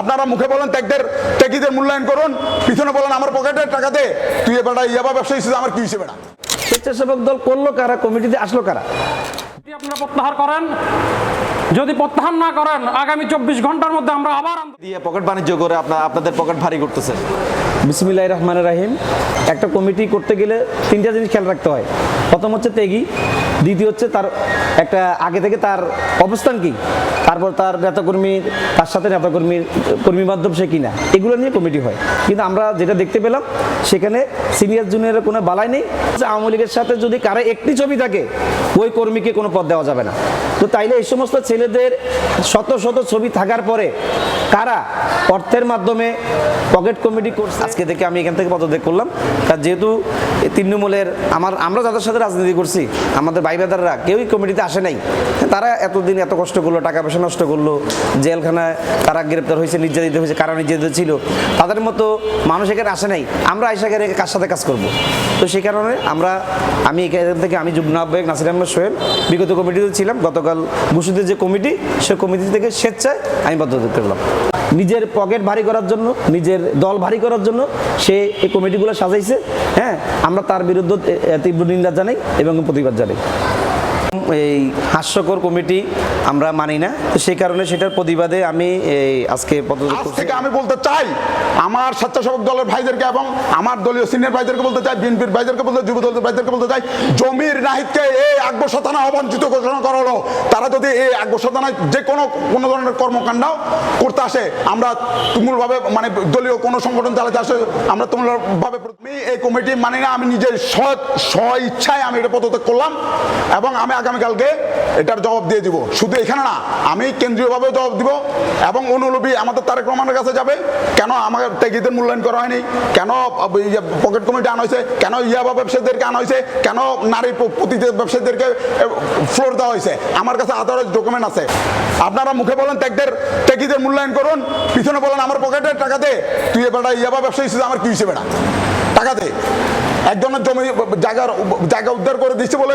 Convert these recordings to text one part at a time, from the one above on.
আপনারা মুখে বলেন ত্যাগদের ত্যাগীদের মূল্যায়ন করুন পিছনে বলেন আমার পকেটের টাকা দে। তুই এবার ইয়াবা ব্যবসা হিসেবে আমার কি হিসেবে না স্বেচ্ছাসেবক দল করল কারা কমিটিতে আসলো কারা? যদি আপনারা প্রত্যাহার করেন যদি প্রত্যাহার না করেন আগামী চব্বিশ ঘণ্টার মধ্যে আমরা আবার দিয়ে পকেট বাণিজ্য করে আপনার আপনাদের পকেট ভারী করতেছে। বিসমিল্লাহ রহমান রাহিম একটা কমিটি করতে গেলে তিনটা জিনিস খেয়াল রাখতে হয়। প্রথম হচ্ছে তেগি দ্বিতীয় হচ্ছে তার একটা আগে থেকে তার অবস্থান কি? তারপর তার নেতাকর্মীর তার সাথে নেতাকর্মীর কর্মী মাধ্যম সে কিনা? এগুলো নিয়ে কমিটি হয়। কিন্তু আমরা যেটা দেখতে পেলাম, সেখানে সিনিয়র জুনিয়রের কোনো বালাই নেই। যে আওয়ামী লীগের সাথে যদি কারও একটি ছবি থাকে, ওই কর্মীকে কোনো পদ দেওয়া যাবে না। তো তাইলে এই সমস্ত ছেলেদের শত শত ছবি থাকার পরে কারা অর্থের মাধ্যমে পকেট কমিটি করছে? আজকে থেকে আমি এখান থেকে পদত্যাগ করলাম। কারণ যেহেতু তৃণমূলের আমার, আমরা যাদের সাথে রাজনীতি করছি, আমাদের ভাই বেদাররা কেউই কমিটিতে আসে নাই। তারা এতদিন এত কষ্ট করল, টাকা পয়সা নষ্ট করল, জেলখানায় তারা গ্রেপ্তার হয়েছে, নির্যাতিত হয়েছে, কারা নির্যাতিত ছিল, তাদের মতো মানুষ এখানে আসে নাই। আমরা আইসা এখানে কার সাথে কাজ করব? তো সেই কারণে আমরা, আমি এখান থেকে আমি যুগ্ম আহ্বায়ক নাসির আহমেদ সোহেল, বিগত কমিটিতে ছিলাম, গতকাল ঘোষিত যে কমিটি, সে কমিটি থেকে স্বেচ্ছায় আমি পদত্যাগ করলাম। নিজের পকেট ভারী করার জন্য, নিজের দল ভারী করার জন্য সে এই কমিটিগুলো সাজাইছে। হ্যাঁ আমরা তার বিরুদ্ধে তীব্র নিন্দা জানাই এবং প্রতিবাদ জানাই। এই হাস্যকর কমিটি আমরা মানি না। তো সেই কারণে সেটার প্রতিবাদে আমি এই আজকে থেকে আমি বলতে চাই আমার স্বেচ্ছাসেবক দলের ভাইদেরকে এবং আমার দলীয় সিনিয়র ভাইদেরকে বলতে চাই বিএনপির ভাইদেরকে বলতে যুব দলের ভাইদেরকে বলতে চাই জমির নাহিদকে এই আকবর শতানা অবাঞ্ছিত ঘোষণা করা হলো। তারা যদি এই আকবর শতানায় যে কোনো কোনো ধরনের কর্মকাণ্ড করতে আসে আমরা তুমুলভাবে মানে দলীয় কোনো সংগঠন চালাতে আসে আমরা তুমুলভাবে আমি এই কমিটি মানি না, আমি নিজের সৎ, স্ব ইচ্ছায় আমি এটা পদত্যাগ করলাম এবং আমি আগামীকালকে এটার জবাব দিয়ে দিব। শুধু এখানে না, আমি কেন্দ্রীয়ভাবে জবাব দিব এবং অনুলবী আমাদের তারেক রহমানের কাছে যাবে। কেন আমার ত্যাগীদের মূল্যায়ন করা হয়নি? কেন পকেট কমিটি আনা হয়েছে? কেন ইয়াবা ব্যবসায়ীদেরকে আনা হয়েছে? কেন নারী প- পতিত ব্যবসায়ীদেরকে ফ্লোর দেওয়া হয়েছে? আমার কাছে আদালত ডকুমেন্ট আছে। আপনারা মুখে বলেন ত্যাগদের, ত্যাগীদের মূল্যায়ন করুন, পিছনে বলেন আমার পকেটের টাকা দে। তুই এবার ইয়াবা ব্যবসায়ী হিসেবে আমার কি হিসেবে না টাকা দেয় একজনের জমি, জায়গার, জায়গা উদ্ধার করে দিচ্ছে বলে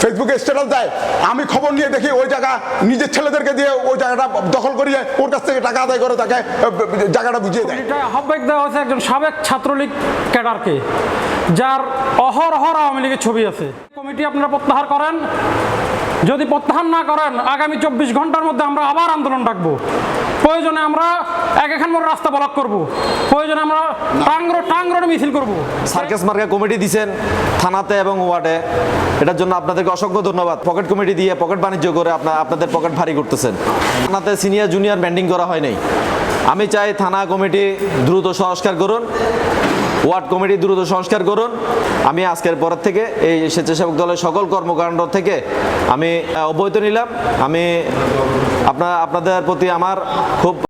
ফেসবুকে স্ট্যাটাস দেয়। আমি খবর নিয়ে দেখি ওই জায়গা, নিজের ছেলেদেরকে দিয়ে ওই জায়গাটা দখল করিয়ে ওর কাছ থেকে টাকা আদায় করে তাকে জায়গাটা বুঝিয়ে দেয়। আহ্বায়ক দেওয়া হয়েছে একজন সাবেক ছাত্রলীগ ক্যাডারকে, যার অহরহর আওয়ামী লীগের ছবি আছে। কমিটি আপনারা প্রত্যাহার করেন। যদি প্রত্যাহার না করেন, আগামী চব্বিশ ঘণ্টার মধ্যে আমরা আবার আন্দোলন ডাকবো। প্রয়োজনে আমরা এক এখান রাস্তা ব্লক করব। প্রয়োজনে আমরা টাংরো টাংরোড মিছিল করব। সার্কাস মার্কা কমিটি দিছেন থানাতে এবং ওয়ার্ডে। এটার জন্য আপনাদেরকে অসংখ্য ধন্যবাদ। পকেট কমিটি দিয়ে পকেট বাণিজ্য করে আপনার আপনাদের পকেট ভারী করতেছেন। থানাতে সিনিয়র জুনিয়র ব্যান্ডিং করা হয় নাই। আমি চাই থানা কমিটি দ্রুত সংস্কার করুন, ওয়ার্ড কমিটি দ্রুত সংস্কার করুন। আমি আজকের পর থেকে এই স্বেচ্ছাসেবক দলের সকল কর্মকাণ্ড থেকে আমি অব্যাহত নিলাম। আমি, আপনার, আপনাদের প্রতি আমার খুব